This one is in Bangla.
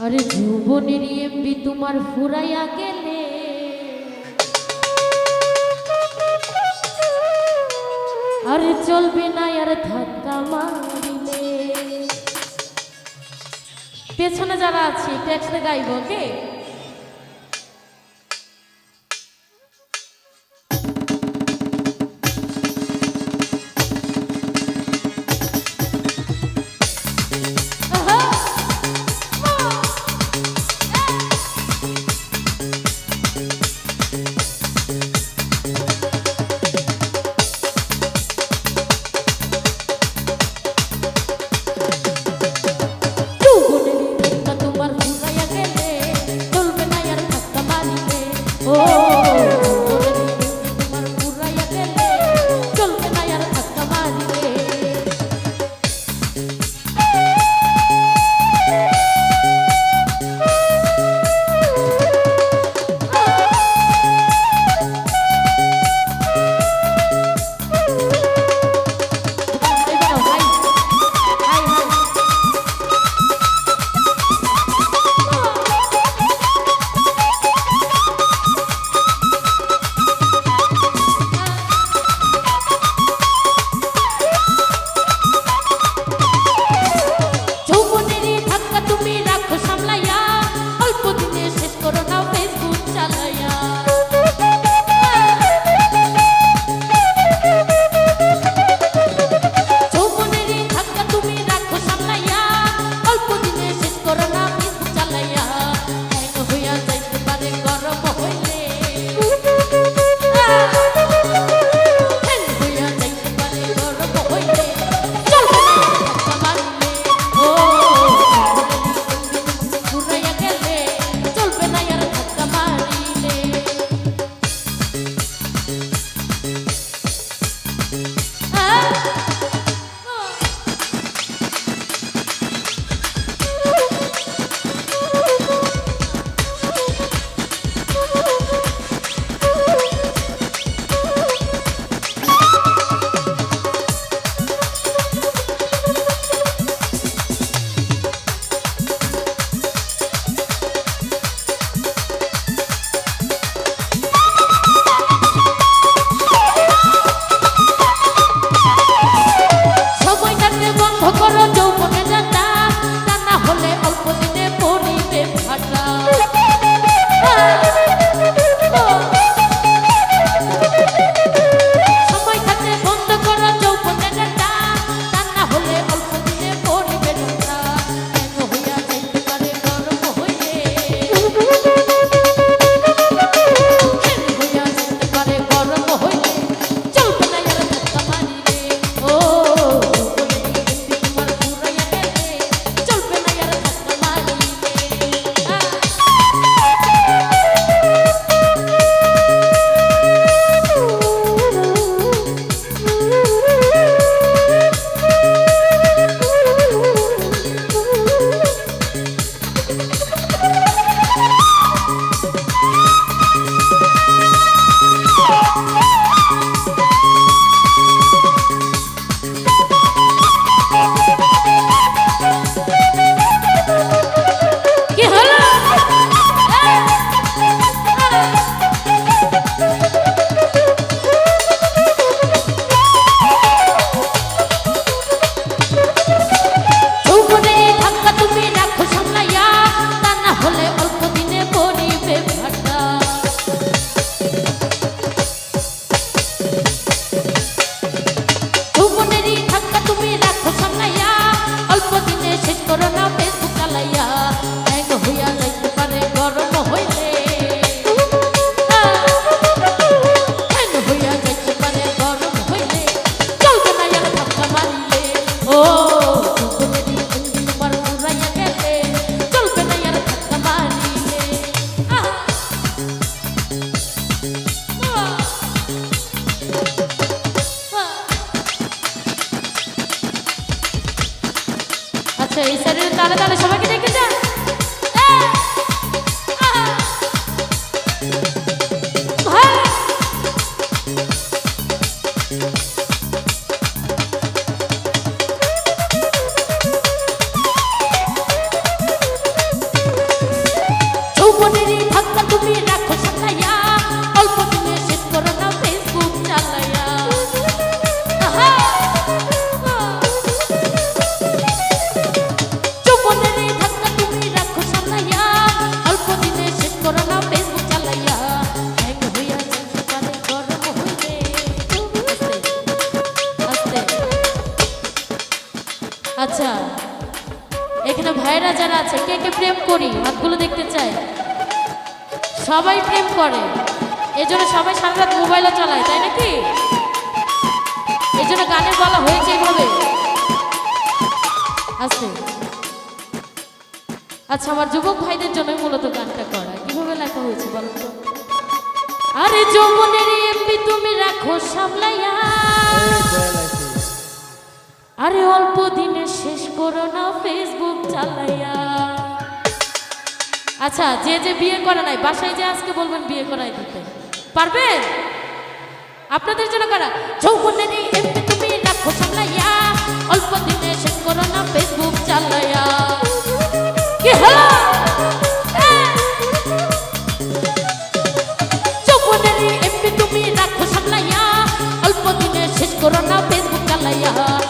আরে যৌবনের এমবি তোমার ফুরাইয়া গেলে। আরে চলবে না আর ধাক্কা মারিলে। পেছনে যারা আছে পেছনে গাইব কে 哦。আচ্ছা এখানে ভাইরা যারা আছে কে কে প্রেম করি হাতগুলো দেখতে চাই সবাই প্রেম করে এই জন্য সবাই সারা মোবাইলও চালায় তাই নাকি এই জন্য গানের বলা হয়েছে এইভাবে আচ্ছা আচ্ছা আমার যুবক ভাইদের জন্য মূলত গানটা আরে যৌবনের এমপি তুমি রাখো সামলাইয়া। আরে অল্প দিনে শেষ করো না ফেসবুক চালাইয়া। আচ্ছা যে যে বিয়ে করে নাই, বাসায় যে আজকে বলবেন বিয়ে করাই দিতে। পারবেন? আপনাদের জন্য করা? যৌবনের এমপি করোনা ফেসবুক চালাইয়া